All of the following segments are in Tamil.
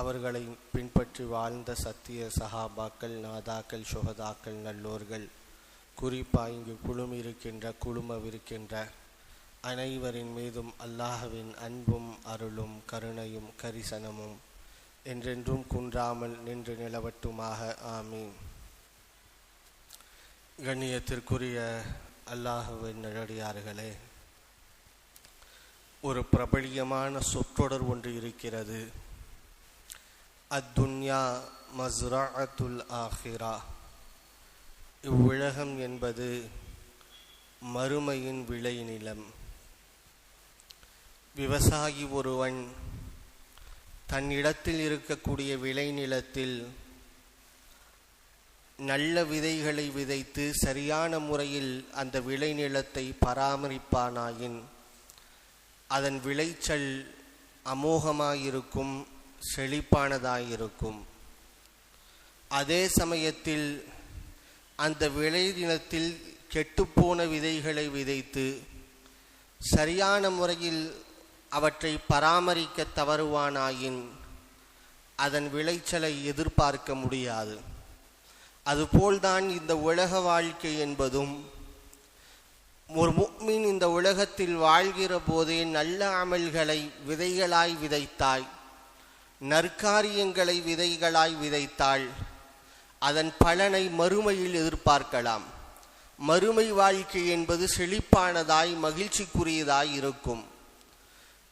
அவர்களை பின்பற்றி வாழ்ந்த சத்திய சஹாபாக்கள் நாதாக்கள் சுகதாக்கள் நல்லோர்கள் குறிப்பாக இங்கு குழுமிருக்கின்ற குழுமவிருக்கின்ற அனைவரின் மீதும் அல்லாஹவின் அன்பும் அருளும் கருணையும் கரிசனமும் என்றென்றும் குன்றாமல் நின்று நிலவட்டுமாக. ஆமீன். கண்ணியத்திற்குரிய அல்லாஹுவின் நிழடியார்களே ஒரு பிரபலியமான சொற்றொடர் ஒன்று இருக்கிறது. அத்துன்யா மஸ்ரஅத்துல் ஆஹிரா இவ்வுலகம் என்பது மறுமையின் விளைநிலம். விவசாயி ஒருவன் தன்னிடத்தில் இருக்கக்கூடிய விளைநிலத்தில் நல்ல விதைகளை விதைத்து சரியான முறையில் அந்த விளைநிலத்தை பராமரிப்பானாயின் அதன் விளைச்சல் அமோகமாயிருக்கும் செழிப்பானதாயிருக்கும். அதே சமயத்தில் அந்த விளைநிலத்தில் கெட்டுப்போன விதைகளை விதைத்து சரியான முறையில் அவற்றை பராமரிக்க தவறுவானாயின் அதன் விளைச்சலை எதிர்பார்க்க முடியாது. அதுபோல்தான் இந்த உலக வாழ்க்கை என்பதும் ஒரு முக்மீன் இந்த உலகத்தில் வாழ்கிற போதே நல்ல அமல்களை விதைகளாய் விதைத்தாய். நற்காரியங்களை விதைகளாய் விதைத்தாள். அதன் பலனை மறுமையில் எதிர்பார்க்கலாம். மறுமை வாழ்க்கை என்பது செழிப்பானதாய் மகிழ்ச்சிக்குரியதாய் இருக்கும்.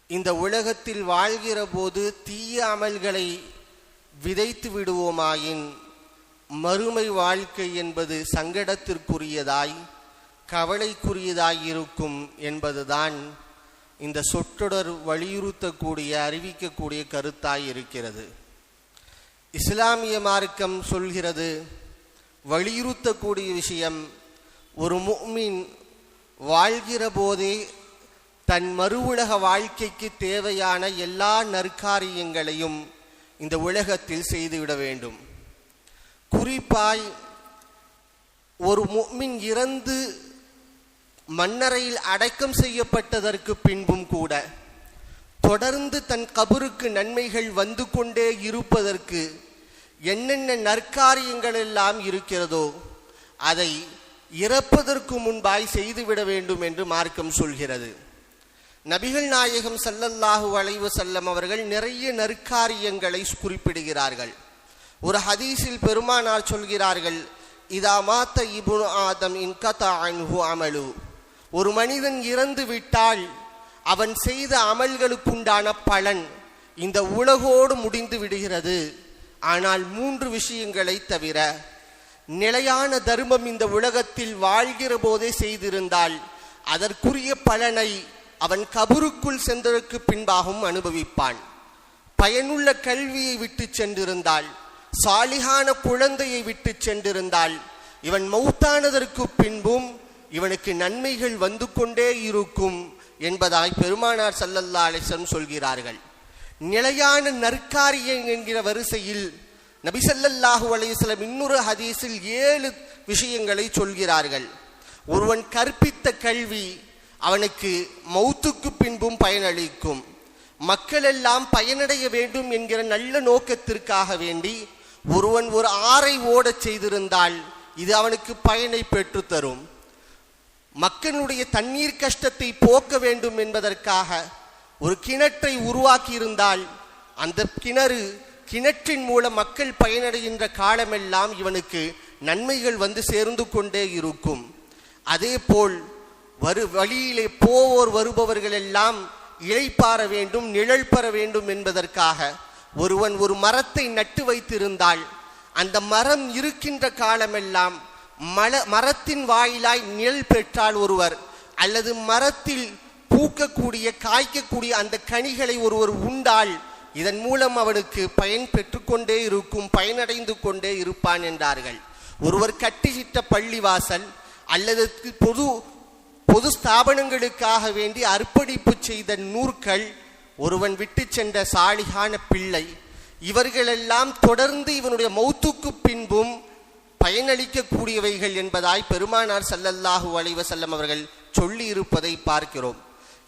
இந்த உலகத்தில் வாழ்கிற போது தீய அமல்களை விதைத்து விடுவோமாயின் மறுமை வாழ்க்கை என்பது சங்கடத்திற்குரியதாய் கவலைக்குரியதாய் இருக்கும் என்பதுதான் இந்த சொற்றொடர் வலியுறுத்தக்கூடிய அறிவிக்கக்கூடிய கருத்தாய் இருக்கிறது. இஸ்லாமிய மார்க்கம் சொல்கிறது வலியுறுத்தக்கூடிய விஷயம் ஒரு முக்மின் வாழ்கிற போதே தன் மறு உலக வாழ்க்கைக்கு தேவையான எல்லா நற்காரியங்களையும் இந்த உலகத்தில் செய்துவிட வேண்டும். குறிப்பாய் ஒரு முக்மின் இறந்து மன்னரையில் அடக்கம் செய்யப்பட்டதற்கு பின்பும் கூட தொடர்ந்து தன் கபருக்கு நன்மைகள் வந்து கொண்டே இருப்பதற்கு என்னென்ன நற்காரியங்கள் எல்லாம் இருக்கிறதோ அதை இறப்பதற்கு முன்பாய் செய்துவிட வேண்டும் என்று மார்க்கம் சொல்கிறது. நபிகள் நாயகம் சல்லல்லாஹு வளைவு செல்லம் அவர்கள் நிறைய நற்காரியங்களை குறிப்பிடுகிறார்கள். ஒரு ஹதீஸில் பெருமானார் சொல்கிறார்கள் இதா மாத்த இபு ஆதம் இன் கதா அன்ஹு அமலு. ஒரு மனிதன் இறந்து விட்டால் அவன் செய்த அமல்களுக்குண்டான பலன் இந்த உலகோடு முடிந்து விடுகிறது. ஆனால் மூன்று விஷயங்களை தவிர நிலையான தர்மம் இந்த உலகத்தில் வாழ்கிற போதே செய்திருந்தால் அதற்குரிய பலனை அவன் கபருக்குள் சென்றதற்கு பின்பாகவும் அனுபவிப்பான். பயனுள்ள கல்வியை விட்டு சென்றிருந்தால் சாலிகான குழந்தையை விட்டு சென்றிருந்தால் இவன் மௌத்தானதற்கு பின்பும் இவனுக்கு நன்மைகள் வந்து கொண்டே இருக்கும் என்பதாய் பெருமானார் சல்லல்லா அலிசன் சொல்கிறார்கள். நிலையான நற்காரியம் என்கிற வரிசையில் நபிசல்லாஹு அலையம் இன்னொரு ஹதீஸில் ஏழு விஷயங்களை சொல்கிறார்கள். ஒருவன் கற்பித்த கல்வி அவனுக்கு மௌத்துக்கு பின்பும் பயனளிக்கும். மக்கள் எல்லாம் பயனடைய வேண்டும் என்கிற நல்ல நோக்கத்திற்காக வேண்டி ஒருவன் ஒரு ஆறை ஓடச் செய்திருந்தால் இது அவனுக்கு பயனை பெற்றுத்தரும். மக்களுடைய தண்ணீர் கஷ்டத்தை போக்க வேண்டும் என்பதற்காக ஒரு கிணற்றை உருவாக்கியிருந்தால் அந்த கிணறு கிணற்றின் மூலம் மக்கள் பயனடைகின்ற காலமெல்லாம் இவனுக்கு நன்மைகள் வந்து சேர்ந்து கொண்டே இருக்கும். அதே போல் வரு வழியிலே போவோர் வருபவர்கள் எல்லாம் இழைப்பார வேண்டும் நிழல் பெற வேண்டும் என்பதற்காக ஒருவன் ஒரு மரத்தை நட்டு வைத்திருந்தால் அந்த மரம் இருக்கின்ற காலமெல்லாம் மல மரத்தின் வாயிலாய் நிழல் பெற்றால் ஒருவர் அல்லது மரத்தில் பூக்கக்கூடிய காய்க்கக்கூடிய அந்த கனிகளை ஒருவர் உண்டால் இதன் மூலம் அவனுக்கு பயன் பெற்றுக்கொண்டே இருக்கும் பயனடைந்து கொண்டே இருப்பான் என்றார்கள். ஒருவர் கட்டிச்சிட்ட பள்ளிவாசல் அல்லது பொது பொது ஸ்தாபனங்களுக்காக வேண்டி அர்ப்பணிப்பு செய்த நூற்கள் ஒருவன் விட்டு சென்ற சாலிகான பிள்ளை இவர்களெல்லாம் தொடர்ந்து இவனுடைய மௌத்துக்கு பின்பும் பயனளிக்கக்கூடியவைகள் என்பதாய் பெருமானார் சல்லல்லாஹு அலைவசல்லம் அவர்கள் சொல்லி இருப்பதை பார்க்கிறோம்.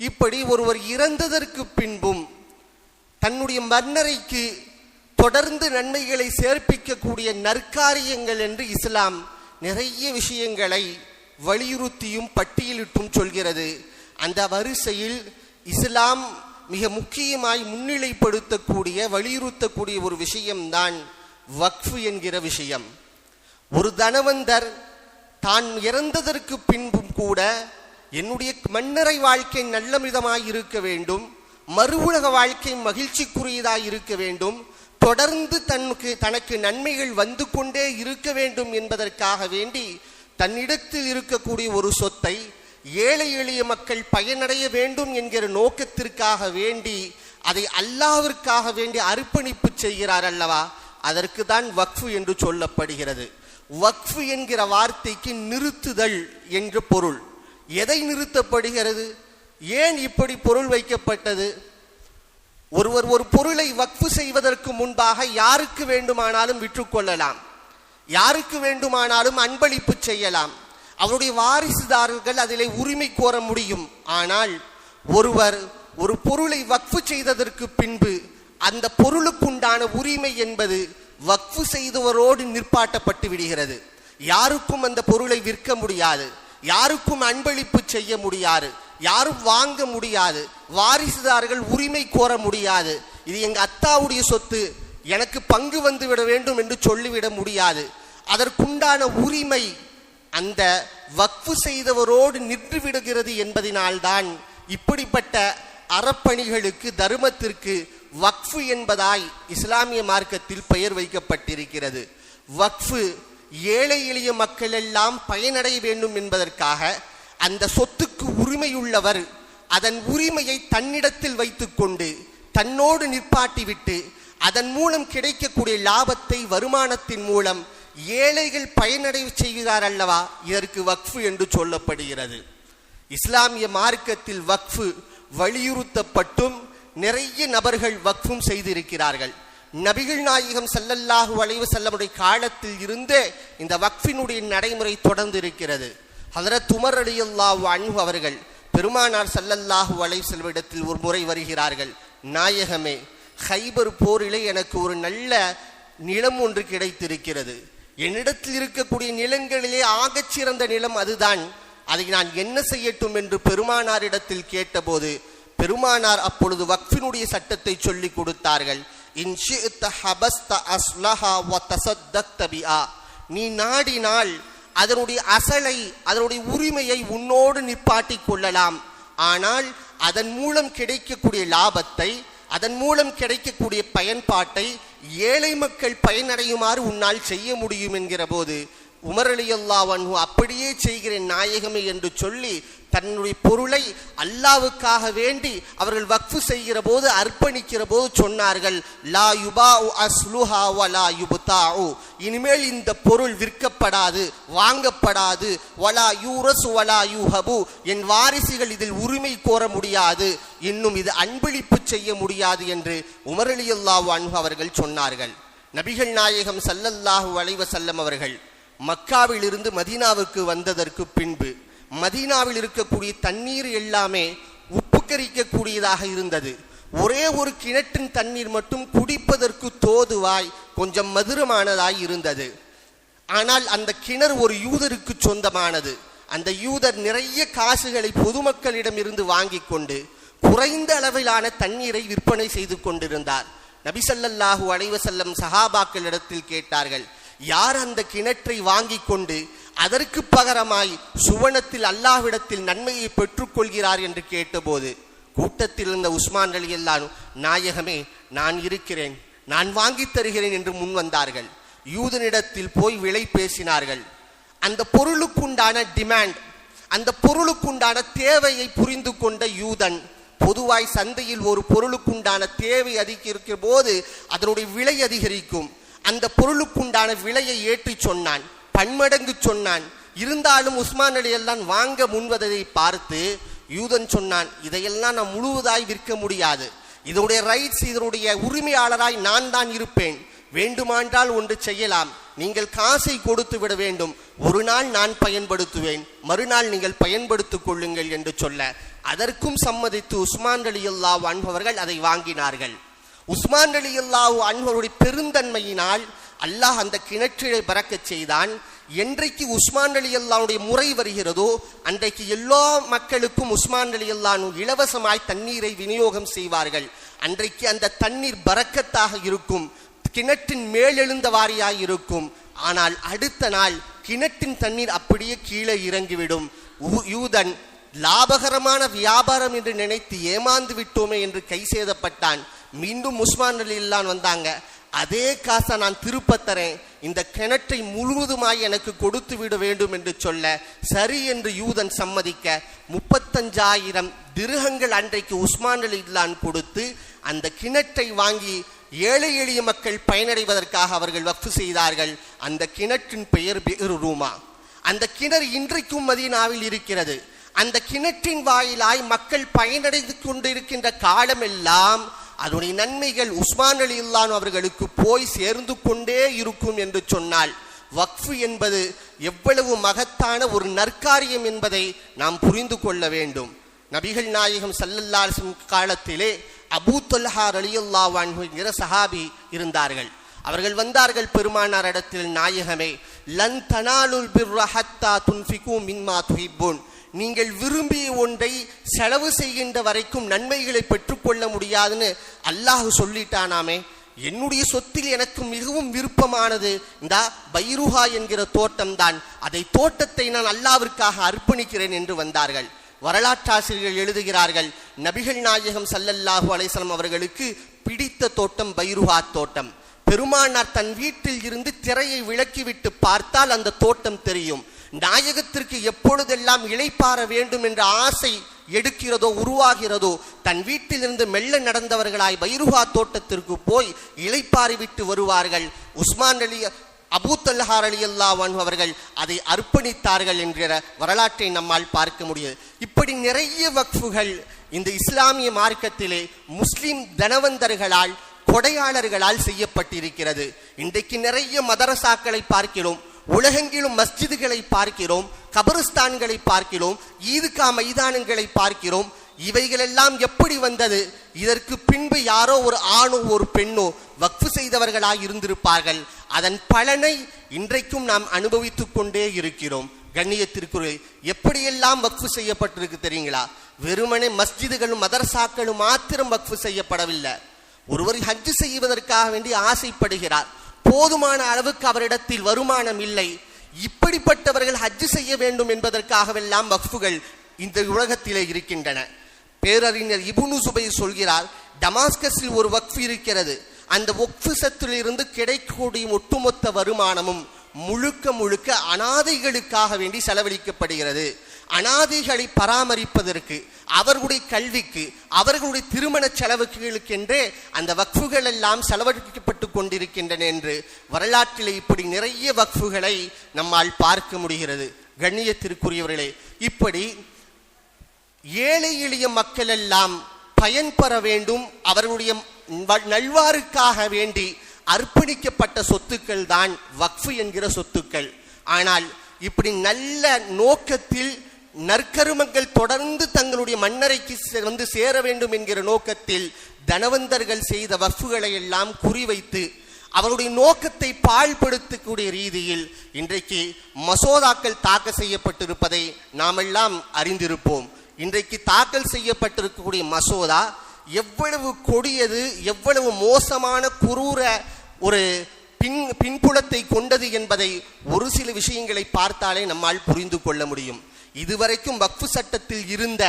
இப்படி ஒருவர் இறந்ததற்கு பின்பும் தன்னுடைய மன்னரைக்கு தொடர்ந்து நன்மைகளை சேர்ப்பிக்கக்கூடிய நற்காரியங்கள் என்று இஸ்லாம் நிறைய விஷயங்களை வலியுறுத்தியும் பட்டியலிட்டும் சொல்கிறது. அந்த வரிசையில் இஸ்லாம் மிக முக்கியமாய் முன்னிலைப்படுத்தக்கூடிய வலியுறுத்தக்கூடிய ஒரு விஷயம்தான் வக்ஃபு என்கிற விஷயம். ஒரு தனவந்தர் தான் இறந்ததற்கு பின்பும் கூட என்னுடைய மண்ணறை வாழ்க்கை நல்ல விதமாய் இருக்க வேண்டும் மறு உலக வாழ்க்கை மகிழ்ச்சிக்குரியதாய் இருக்க வேண்டும் தொடர்ந்து தனக்கு தனக்கு நன்மைகள் வந்து கொண்டே இருக்க வேண்டும் என்பதற்காக வேண்டி தன்னிடத்தில் இருக்கக்கூடிய ஒரு சொத்தை ஏழை எளிய மக்கள் பயனடைய வேண்டும் என்கிற நோக்கத்திற்காக வேண்டி அதை அல்லாவிற்காக வேண்டி அர்ப்பணிப்பு செய்கிறார் அல்லவா? அதற்கு தான் வக்ஃபு என்று சொல்லப்படுகிறது. வக்ஃபு என்கிற வார்த்தைக்கு நிறுத்துதல் என்று பொருள். எதை நிறுத்தப்படுகிறது? ஏன் இப்படி பொருள் வைக்கப்பட்டது? ஒருவர் ஒரு பொருளை வக்ஃபு செய்வதற்கு முன்பாக யாருக்கு வேண்டுமானாலும் விற்றுக்கொள்ளலாம் யாருக்கு வேண்டுமானாலும் அன்பளிப்பு செய்யலாம். அவருடைய வாரிசுதாரர்கள் அதிலே உரிமை கோர முடியும். ஆனால் ஒருவர் ஒரு பொருளை வக்ஃபு செய்ததற்கு பின்பு அந்த பொருளுக்குண்டான உரிமை என்பது வக்ஃபு செய்தவரோடு நிற்பாட்டப்பட்டு விடுகிறது. யாருக்கும் அந்த பொருளை விற்க முடியாது. யாருக்கும் அன்பளிப்பு செய்ய முடியாது. யாரும் வாங்க முடியாது. வாரிசுதாரர்கள் உரிமை கோர முடியாது. இது எங்க அத்தாவுடைய சொத்து. எனக்கு பங்கு வந்து விட வேண்டும் என்று சொல்லிவிட முடியாது. அதற்குண்டான உரிமை அந்த வக்ஃபு செய்தவரோடு நின்று விடுகிறது என்பதினால்தான் இப்படிப்பட்ட அறப்பணிகளுக்கு தர்மத்திற்கு வக்ஃபு என்பதாய் இஸ்லாமிய மார்க்கத்தில் பெயர் வைக்கப்பட்டிருக்கிறது. வக்ஃபு ஏழை எளிய மக்கள் எல்லாம் பயனடைய வேண்டும் என்பதற்காக அந்த சொத்துக்கு உரிமையுள்ளவர் அதன் உரிமையை தன்னிடத்தில் வைத்துக்கொண்டு தன்னோடு நிற்பாட்டிவிட்டு அதன் மூலம் கிடைக்கக்கூடிய லாபத்தை வருமானத்தின் மூலம் ஏழைகள் பயனடை செய்கிறார் அல்லவா? இதற்கு வக்ஃபு என்று சொல்லப்படுகிறது. இஸ்லாமிய மார்க்கத்தில் வக்ஃபு வலியுறுத்தப்பட்டும். நிறைய நபர்கள் வக்ஃபும் செய்திருக்கிறார்கள். நபிகள் நாயகம் செல்லல்லாஹு வளைவு செல்லமுடைய காலத்தில் இருந்தே இந்த வக்ஃபினுடைய நடைமுறை தொடர்ந்து இருக்கிறது ஹதரத் உமர் ரலியல்லாஹு அன்பு அவர்கள் பெருமானார் ஸல்லல்லாஹு வளைவு செல்விடத்தில் ஒரு முறை வருகிறார்கள். நாயகமே ஹைபர் போரிலே எனக்கு ஒரு நல்ல நிலம் ஒன்று கிடைத்திருக்கிறது. என்னிடத்தில் இருக்கக்கூடிய நிலங்களிலே ஆகச்சிறந்த நிலம் அதுதான். அதை நான் என்ன செய்யட்டும்? என்று பெருமானாரிடத்தில் கேட்டபோது பெருமானார் அப்பொழுது வக்ஃபினுடைய சட்டத்தை சொல்லி கொடுத்தார்கள். ஹபஸ்த அஸ்லஹா நீ நாடினால் அதனுடைய அசலை அதனுடைய உரிமையை உன்னோடு நிப்பாட்டிக் கொள்ளலாம். ஆனால் அதன் மூலம் கிடைக்கக்கூடிய லாபத்தை அதன் மூலம் கிடைக்கக்கூடிய பயன்பாட்டை ஏழை மக்கள் பயனடையுமாறு உன்னால் செய்ய முடியும் என்கிற போது உமர் வன்ஹு அப்படியே செய்கிறேன் நாயகமே என்று சொல்லி தன்னுடைய பொருளை அல்லாவுக்காக வேண்டி அவர்கள் வக்ஃபு செய்கிற போது அர்ப்பணிக்கிற போது சொன்னார்கள் லா யுபா அஸ்லுஹா வலா யுபுதாஉ. இனிமேல் இந்த பொருள் விற்கப்படாது வாங்கப்படாது. வலா யூரஸ் வலா யூஹபு. என் வாரிசுகள் இதில் உரிமை கோர முடியாது இன்னும் இது அன்பளிப்பு செய்ய முடியாது என்று உமர் அலி அவர்கள் சொன்னார்கள். நபிகள் நாயகம் சல்லல்லாஹு வளைவ செல்லம் அவர்கள் மக்காவில் இருந்து மதீனாவுக்கு வந்ததற்கு பின்பு மதீனாவில் இருக்கக்கூடிய தண்ணீர் எல்லாமே உப்புக்கரிக்கக்கூடியதாக இருந்தது. ஒரே ஒரு கிணற்றின் தண்ணீர் மட்டும் குடிப்பதற்கு தோதுவாய் கொஞ்சம் மதுரமானதாய் இருந்தது. ஆனால் அந்த கிணறு ஒரு யூதருக்கு சொந்தமானது. அந்த யூதர் நிறைய காசுகளை பொதுமக்களிடம் இருந்து வாங்கி கொண்டு குறைந்த அளவிலான தண்ணீரை விற்பனை செய்து கொண்டிருந்தார். நபிசல்லாஹூ அலைவசல்லம் சஹாபாக்களிடத்தில் கேட்டார்கள் யார் அந்த கிணற்றை வாங்கி கொண்டு அதற்கு பகரமாய் சுவனத்தில் அல்லாஹ்விடத்தில் நன்மையை பெற்றுக்கொள்கிறார் என்று கேட்டபோது கூட்டத்தில் இருந்த உஸ்மான் அலி எல்லாரும் நாயகமே நான் இருக்கிறேன். நான் வாங்கித் தருகிறேன் என்று முன் வந்தார்கள். யூதனிடத்தில் போய் விலை பேசினார்கள். அந்த பொருளுக்குண்டான டிமாண்ட் அந்த பொருளுக்குண்டான தேவையை புரிந்து கொண்ட யூதன் பொதுவாய் சந்தையில் ஒரு பொருளுக்குண்டான தேவை அதிகரிக்கிற போது அதனுடைய விலை அதிகரிக்கும். அந்த பொருளுக்குண்டான விலையை ஏற்றி சொன்னான் பன்மடங்கு சொன்னான். இருந்தாலும் உஸ்மான் அலி எல்லாம் வாங்க முன்வதை பார்த்து யூதன் சொன்னான் இதையெல்லாம் நான் முழுவதாய் விற்க முடியாது. இதனுடைய ரைட்ஸ் இதனுடைய உரிமையாளராய் நான் தான் இருப்பேன். வேண்டுமானால் ஒன்று செய்யலாம். நீங்கள் காசை கொடுத்து விட வேண்டும். ஒரு நாள் நான் பயன்படுத்துவேன். மறுநாள் நீங்கள் பயன்படுத்திக் கொள்ளுங்கள் என்று சொல்ல அதற்கும் சம்மதித்து உஸ்மான் அலி அல்லா அன்பவர்கள் அதை வாங்கினார்கள். உஸ்மான் அலி அல்லாஹூ அன்பருடைய பெருந்தன்மையினால் அல்லாஹ் அந்த கிணற்றிலே பறக்கச் செய்தான். என்றைக்கு உஸ்மான் அலி அல்லாவுடைய முறை வருகிறதோ அன்றைக்கு எல்லா மக்களுக்கும் உஸ்மான் அலி அல்லானு இலவசமாய் தண்ணீரை விநியோகம் செய்வார்கள். அன்றைக்கு அந்த தண்ணீர் பறக்கத்தாக இருக்கும். கிணற்றின் மேலெழுந்த வாரியாய் இருக்கும். ஆனால் அடுத்த நாள் கிணற்றின் தண்ணீர் அப்படியே கீழே இறங்கிவிடும். உ- யூதன் லாபகரமான வியாபாரம் என்று நினைத்து ஏமாந்து விட்டோமே என்று கை சேதப்பட்டான். மீண்டும் உஸ்மான் அலி இல்லான் வந்தாங்க. அதே காசை நான் திருப்பத்தரேன் இந்த கிணற்றை முழுவதுமாய் எனக்கு கொடுத்து விட வேண்டும் என்று சொல்ல சரி என்று யூதன் சம்மதிக்க முப்பத்தஞ்சாயிரம் திருகங்கள் அன்றைக்கு உஸ்மான் அலி இல்லான் கொடுத்து அந்த கிணற்றை வாங்கி ஏழை எளிய மக்கள் பயனடைவதற்காக அவர்கள் வக்ஃபு செய்தார்கள். அந்த கிணற்றின் பெயர் பிஹ்ரு ரூமா. அந்த கிணறு இன்றைக்கும் மதீனாவில் இருக்கிறது. அந்த கிணற்றின் வாயிலாய் மக்கள் பயனடைந்து கொண்டிருக்கின்ற காலமெல்லாம் அதனுடைய நன்மைகள் உஸ்மான் அலி இல்லான் அவர்களுக்கு போய் சேர்ந்து கொண்டே இருக்கும் என்று சொன்னால் வக்ஃபு என்பது எவ்வளவு மகத்தான ஒரு நற்காரியம் என்பதை நாம் புரிந்து கொள்ள வேண்டும். நபிகள் நாயகம் சல்லல்லாஹு காலத்திலே அபூ தொல்ஹா ரலியல்லாஹு என்கிற சஹாபி இருந்தார்கள். அவர்கள் வந்தார்கள் பெருமானார் இடத்தில் நாயகமே லன் தனாலுல் பிர்ரஹத்தா துன்ஃபிகு மின்மா துஹிப்புன். நீங்கள் விரும்பிய ஒன்றை செலவு செய்கின்ற வரைக்கும் நன்மைகளை பெற்றுக்கொள்ள முடியாதுன்னு அல்லாஹ் சொல்லிட்டானாமே என்னுடைய சொத்தில் எனக்கு மிகவும் விருப்பமானது இந்த பைருஹா என்கிற தோட்டம் தான் அதை தோட்டத்தை நான் அல்லாவிற்காக அர்ப்பணிக்கிறேன் என்று வந்தார்கள். வரலாற்றாசிரியர்கள் எழுதுகிறார்கள் நபிகள் நாயகம் சல்லல்லாஹு அலைசலம் அவர்களுக்கு பிடித்த தோட்டம் பைருஹா தோட்டம். பெருமானார் தன் வீட்டில் இருந்து திரையை விலக்கிவிட்டு பார்த்தால் அந்த தோட்டம் தெரியும். நாயகத்திற்கு எப்பொழுதெல்லாம் இழைப்பார வேண்டும் என்ற ஆசை எடுக்கிறதோ உருவாகிறதோ தன் வீட்டிலிருந்து மெல்ல நடந்தவர்களாய் பைருகா தோட்டத்திற்கு போய் இழைப்பாறிவிட்டு வருவார்கள். உஸ்மான் அலி அபூத்தல்ஹார் அலி அல்லாவான் அவர்கள் அதை அர்ப்பணித்தார்கள் என்கிற வரலாற்றை நம்மால் பார்க்க முடியாது. இப்படி நிறைய வக்ஃபுகள் இந்த இஸ்லாமிய மார்க்கத்திலே முஸ்லிம் தனவந்தர்களால் கொடையாளர்களால் செய்யப்பட்டிருக்கிறது. இன்றைக்கு நிறைய மதரசாக்களை பார்க்கிறோம். உலகெங்கிலும் மஸ்ஜிதுகளை பார்க்கிறோம் கபருஸ்தான்களை பார்க்கிறோம் ஈதுகா மைதானங்களை பார்க்கிறோம். இவைகளெல்லாம் எப்படி வந்தது? இதற்கு பின்பு யாரோ ஒரு ஆணோ ஒரு பெண்ணோ வக்ஃபு செய்தவர்களாக இருந்திருப்பார்கள். அதன் பலனை இன்றைக்கும் நாம் அனுபவித்துக் கொண்டே இருக்கிறோம். கண்ணியத்திற்குரிய எப்படியெல்லாம் வக்ஃபு செய்யப்பட்டிருக்கு தெரியுங்களா? வெறுமனே மஸ்ஜிதுகளும் மதரசாக்களும் மாத்திரம் வக்ஃபு செய்யப்படவில்லை. ஒருவர் ஹஜ் செய்வதற்காக வேண்டி ஆசைப்படுகிறார். போதுமான அளவுக்கு அவரிடத்தில் வருமானம் இல்லை. இப்படிப்பட்டவர்கள் ஹஜ் செய்ய வேண்டும் என்பதற்காகவெல்லாம் வக்ஃபுகள் இந்த உலகத்திலே இருக்கின்றன. பேரறிஞர் இபுனு சுபை சொல்கிறார் டமாஸ்கஸில் ஒரு வக்ஃபு இருக்கிறது. அந்த வக்ஃபு சத்திலிருந்து கிடைக்கக்கூடிய ஒட்டுமொத்த வருமானமும் முழுக்க முழுக்க அனாதைகளுக்காக வேண்டி செலவழிக்கப்படுகிறது. அனாதைகளை பராமரிப்பதற்கு அவர்களுடைய கல்விக்கு அவர்களுடைய திருமண செலவுகளுக்கென்றே அந்த வக்ஃபுகள் எல்லாம் செலவழிக்கப்பட்டு கொண்டிருக்கின்றன என்று வரலாற்றில் இப்படி நிறைய வக்ஃபுகளை நம்மால் பார்க்க முடிகிறது. கண்ணியத்திற்குரியவர்களே இப்படி ஏழை எளிய மக்கள் எல்லாம் பயன்பெற வேண்டும் அவர்களுடைய நல்வாருக்காக வேண்டி அர்ப்பணிக்கப்பட்ட சொத்துக்கள் தான் வக்ஃபு என்கிற சொத்துக்கள். ஆனால் இப்படி நல்ல நோக்கத்தில் நற்கருமங்கள் தொடர்ந்து தங்களுடைய மன்னரைக்கு வந்து சேர வேண்டும் என்கிற நோக்கத்தில் தனவந்தர்கள் செய்த வஃப்புகளை எல்லாம் குறிவைத்து அவருடைய நோக்கத்தை பாழ்படுத்தக்கூடிய ரீதியில் இன்றைக்கு மசோதாக்கள் தாக்கல் செய்யப்பட்டிருப்பதை நாமெல்லாம் அறிந்திருப்போம். இன்றைக்கு தாக்கல் செய்யப்பட்டிருக்கக்கூடிய மசோதா எவ்வளவு கொடியது எவ்வளவு மோசமான குரூர ஒரு பின் பின்புலத்தை கொண்டது என்பதை ஒரு சில விஷயங்களை பார்த்தாலே நம்மால் புரிந்து கொள்ள முடியும். இதுவரைக்கும் வக்ஃபு சட்டத்தில் இருந்த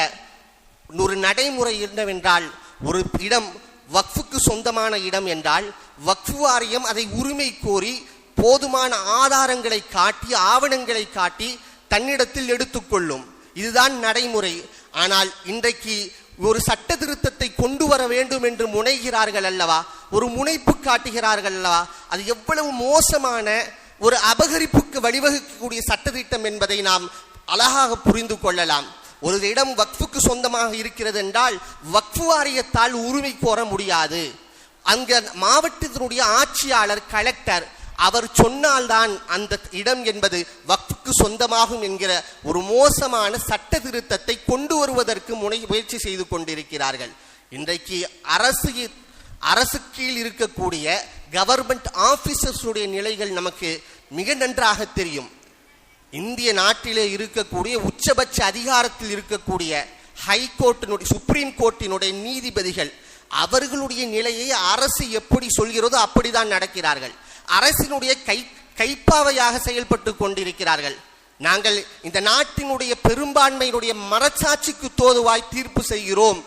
ஒரு நடைமுறை என்னவென்றால் ஒரு இடம் வக்ஃபுக்கு சொந்தமான இடம் என்றால் வக்ஃபு வாரியம் அதை உரிமை கோரி போதுமான ஆதாரங்களை காட்டி ஆவணங்களை காட்டி தன்னிடத்தில் எடுத்துக்கொள்ளும். இதுதான் நடைமுறை. ஆனால் இன்றைக்கு ஒரு சட்ட திருத்தத்தை கொண்டு வர வேண்டும் என்று முனைகிறார்கள் அல்லவா? ஒரு முனைப்பு காட்டுகிறார்கள் அல்லவா? அது எவ்வளவு மோசமான ஒரு அபகரிப்புக்கு வழிவகுக்கக்கூடிய சட்டத்திட்டம் என்பதை நாம் அழகாக புரிந்து கொள்ளலாம். ஒரு இடம் வக்ஃபுக்கு சொந்தமாக இருக்கிறது என்றால் வக்ஃபு வாரியத்தால் உரிமை கோர முடியாது. அங்க மாவட்டத்தினுடைய ஆட்சியாளர் கலெக்டர் அவர் சொன்னால்தான் அந்த இடம் என்பது வக்ஃபுக்கு சொந்தமாகும் என்கிற ஒரு மோசமான சட்ட திருத்தத்தை கொண்டு வருவதற்கு முனை முயற்சி செய்து கொண்டிருக்கிறார்கள். இன்றைக்கு அரசு அரசு கீழ் இருக்கக்கூடிய கவர்மெண்ட் ஆபீசர்ஸுடைய நிலைகள் நமக்கு மிக நன்றாக தெரியும். இந்திய நாட்டிலே இருக்கக்கூடிய உச்சபட்ச அதிகாரத்தில் இருக்கக்கூடிய ஹைகோர்ட்டினுடைய சுப்ரீம் கோர்ட்டினுடைய நீதிபதிகள் அவர்களுடைய நிலையை அரசு எப்படி சொல்கிறதோ அப்படிதான் நடக்கிறார்கள். அரசினுடைய கை கைப்பாவையாக செயல்பட்டு கொண்டிருக்கிறார்கள். நாங்கள் இந்த நாட்டினுடைய பெரும்பான்மையினுடைய மரச்சாட்சிக்கு தோதுவாய் தீர்ப்பு செய்கிறோம்.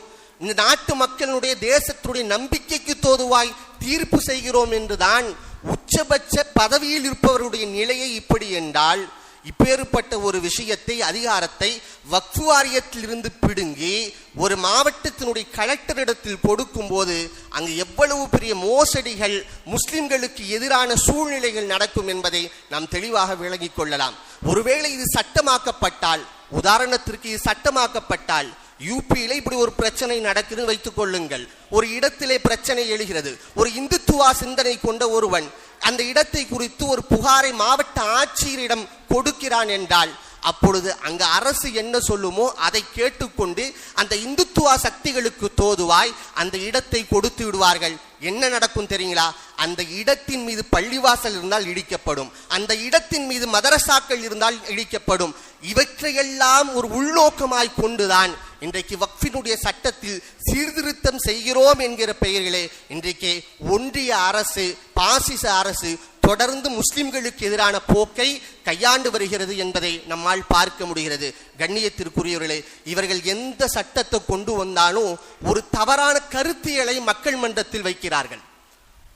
இந்த நாட்டு மக்களுடைய தேசத்துடைய நம்பிக்கைக்கு தோதுவாய் தீர்ப்பு செய்கிறோம் என்றுதான் உச்சபட்ச பதவியில் இருப்பவருடைய நிலையை இப்படி என்றால் இப்பேற்பட்ட ஒரு விஷயத்தை அதிகாரத்தை வக்ஃபு வாரியத்திலிருந்து பிடுங்கி ஒரு மாவட்டத்தினுடைய கலெக்டரிடத்தில் கொடுக்கும்போது அங்கு எவ்வளவு பெரிய மோசடிகள் முஸ்லிம்களுக்கு எதிரான சூழ்நிலைகள் நடக்கும் என்பதை நாம் தெளிவாக விளங்கிக் கொள்ளலாம். ஒருவேளை இது சட்டமாக்கப்பட்டால் உதாரணத்திற்கு இது சட்டமாக்கப்பட்டால் யூபியில இப்படி ஒரு பிரச்சனை நடக்குதுன்னு வைத்துக் கொள்ளுங்கள். ஒரு இடத்திலே பிரச்சனை எழுகிறது. ஒரு இந்துத்துவா சிந்தனை கொண்ட ஒருவன் அந்த இடத்தை குறித்து ஒரு புகாரை மாவட்ட ஆட்சியரிடம் கொடுக்கிறான் என்றால் அப்பொழுது அங்க அரசு என்ன சொல்லுமோ அதை கேட்டுக்கொண்டு அந்த இந்துத்துவா சக்திகளுக்கு தோதுவாய் அந்த இடத்தை கொடுத்து விடுவார்கள். என்ன நடக்கும் தெரியுங்களா? அந்த இடத்தின் மீது பள்ளிவாசல் இருந்தால் இடிக்கப்படும். அந்த இடத்தின் மீது மதரசாக்கள் இருந்தால் இடிக்கப்படும். இவற்றையெல்லாம் ஒரு உள்நோக்கமாய் கொண்டுதான் இன்றைக்கு வக்ஃபினுடைய சட்டத்தில் சீர்திருத்தம் செய்கிறோம் என்கிற பெயர்களே இன்றைக்கு ஒன்றிய அரசு பாசிச அரசு தொடர்ந்து முஸ்லிம்களுக்கு எதிரான போக்கை கையாண்டு வருகிறது என்பதை நம்மால் பார்க்க முடிகிறது. கண்ணியத்திற்குரியவர்களே இவர்கள் எந்த சட்டத்தை கொண்டு வந்தாலும் ஒரு தவறான கருத்தியலை மக்கள் மன்றத்தில் வைக்கிறார்கள்.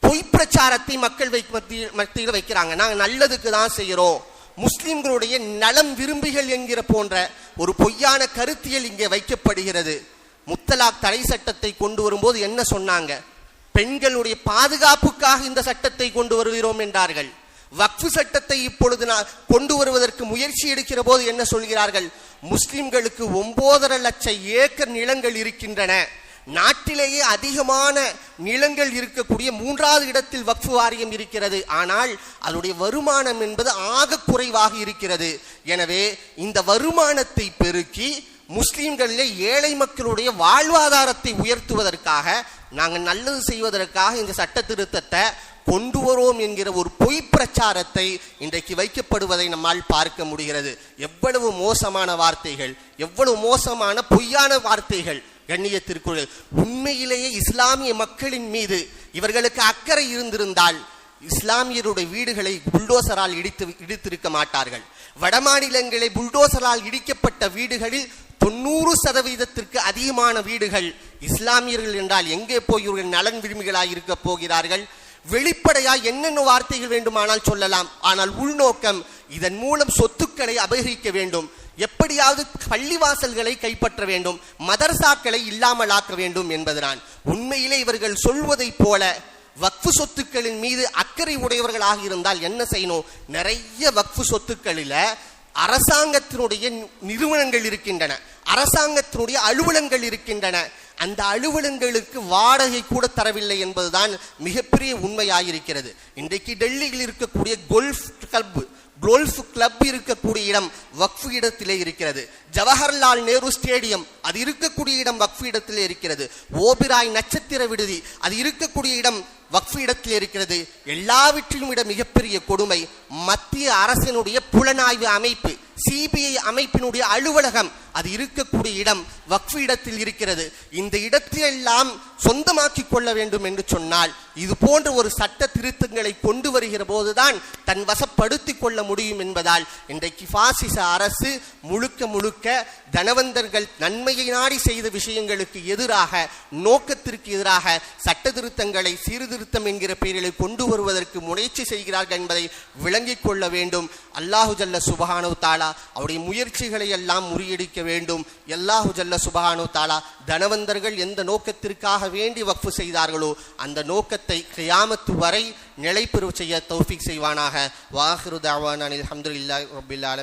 பொய் பிரச்சாரத்தை மக்கள் வை மத்தியில் மத்தியில் வைக்கிறாங்க. நாங்கள் நல்லதுக்கு தான் செய்கிறோம் முஸ்லிம்களுடைய நலம் விரும்பிகள் என்கிற போன்ற ஒரு பொய்யான கருத்தியல் இங்கே வைக்கப்படுகிறது. முத்தலாக் தடை சட்டத்தை கொண்டு வரும்போது என்ன சொன்னாங்க? பெண்களுடைய பாதுகாப்புக்காக இந்த சட்டத்தை கொண்டு வருகிறோம் என்றார்கள். வக்ஃபு சட்டத்தை இப்பொழுது நான் கொண்டு வருவதற்கு முயற்சி எடுக்கிற போது என்ன சொல்கிறார்கள்? முஸ்லிம்களுக்கு ஒன்பதரை லட்சம் ஏக்கர் நிலங்கள் இருக்கின்றன. நாட்டிலேயே அதிகமான நிலங்கள் இருக்கக்கூடிய மூன்றாவது இடத்தில் வக்ஃபு வாரியம் இருக்கிறது. ஆனால் அதனுடைய வருமானம் என்பது ஆக குறைவாக இருக்கிறது. எனவே இந்த வருமானத்தை பெருக்கி முஸ்லீம்களிலே ஏழை மக்களுடைய வாழ்வாதாரத்தை உயர்த்துவதற்காக நாங்கள் நல்லது செய்வதற்காக இந்த சட்ட திருத்தத்தை கொண்டு வரோம் என்கிற ஒரு பொய் பிரச்சாரத்தை இன்றைக்கு வைக்கப்படுவதை நம்மால் பார்க்க முடிகிறது. எவ்வளவு மோசமான வார்த்தைகள் எவ்வளவு மோசமான பொய்யான வார்த்தைகள் கண்ணியத்திற்குள். உண்மையிலேயே இஸ்லாமிய மக்களின் மீது இவர்களுக்கு அக்கறை இருந்திருந்தால் இஸ்லாமியருடைய வீடுகளை புல்டோசரால் இடித்து இடித்திருக்க மாட்டார்கள். வடமாநிலங்களை புல்டோசரால் இடிக்கப்பட்ட வீடுகளில் தொண்ணூறு சதவீதத்திற்கு அதிகமான வீடுகள் இஸ்லாமியர்கள் என்றால் எங்கே போய் இவர்கள் நலன் விரும்பிகளாக இருக்க போகிறார்கள்? வெளிப்படையா என்னென்ன வார்த்தைகள் வேண்டுமானால் சொல்லலாம். ஆனால் உள்நோக்கம் இதன் மூலம் சொத்துக்களை அபகரிக்க வேண்டும். எப்படியாவது பள்ளிவாசல்களை கைப்பற்ற வேண்டும். மதரசாக்களை இல்லாமலாக்க வேண்டும் என்பதுதான். உண்மையிலே இவர்கள் சொல்வதைப் போல வக்ஃபு சொத்துக்களின் மீது அக்கறை உடையவர்களாக இருந்தால் என்ன செய்யணும்? நிறைய வக்ஃபு சொத்துக்களில் அரசாங்கத்தினுடைய நிறுவனங்கள் இருக்கின்றன. அரசாங்கத்தினுடைய அலுவலங்கள் இருக்கின்றன. அந்த அலுவலங்களுக்கு வாடகை கூட தரவில்லை என்பதுதான் மிகப்பெரிய உண்மையாயிருக்கிறது. இன்றைக்கு டெல்லியில் இருக்கக்கூடிய கோல்ஃப் கிளப் கோல்ஃப் கிளப் இருக்கக்கூடிய இடம் வக்ஃபு இடத்திலே இருக்கிறது. ஜவஹர்லால் நேரு ஸ்டேடியம் அது இருக்கக்கூடிய இடம் வக்ஃபு இடத்திலே இருக்கிறது. ஓபிராய் நட்சத்திர விடுதி அது இருக்கக்கூடிய இடம் வக்ஃபு இடத்தில் இருக்கிறது. எல்லாவற்றிலும் விட மிகப்பெரிய கொடுமை மத்திய அரசினுடைய புலனாய்வு அமைப்பு சிபிஐ அமைப்பினுடைய அலுவலகம். அது இருக்கக்கூடிய இடம் வக்ஃபு இடத்தில் இருக்கிறது. இந்த இடத்திலெல்லாம் சொந்தமாக்கி கொள்ள வேண்டும் என்று சொன்னால் இது போன்ற ஒரு சட்ட திருத்தங்களை கொண்டு வருகிற போதுதான் தன் படுத்தி கொள்ள முடியும் என்பதால் இன்றைக்கு பாசிச அரசு முழுக்க முழுக்க தனவந்தர்கள் நன்மையை நாடி செய்த விஷயங்களுக்கு எதிராக நோக்கத்திற்கு எதிராக சட்ட திருத்தங்களை சீர்திருத்தம் என்கிற பெயரில் கொண்டு வருவதற்கு முயற்சி செய்கிறார்கள் என்பதை விளங்கிக் கொள்ள வேண்டும். அல்லாஹு ஜல்ல சுபஹானு தாலா அவருடைய முயற்சிகளை எல்லாம் முறியடிக்க வேண்டும். அல்லாஹு ஜல்ல சுபஹானு தாலா தனவந்தர்கள் எந்த நோக்கத்திற்காக வேண்டி வக்ஃபு செய்தார்களோ அந்த நோக்கத்தை கியாமத்து வரை நிலைப்பெறு செய்ய தௌஃபிக் செய்வானாக. வாஹிரு தாவான் அனில் ரபில் ஆலம்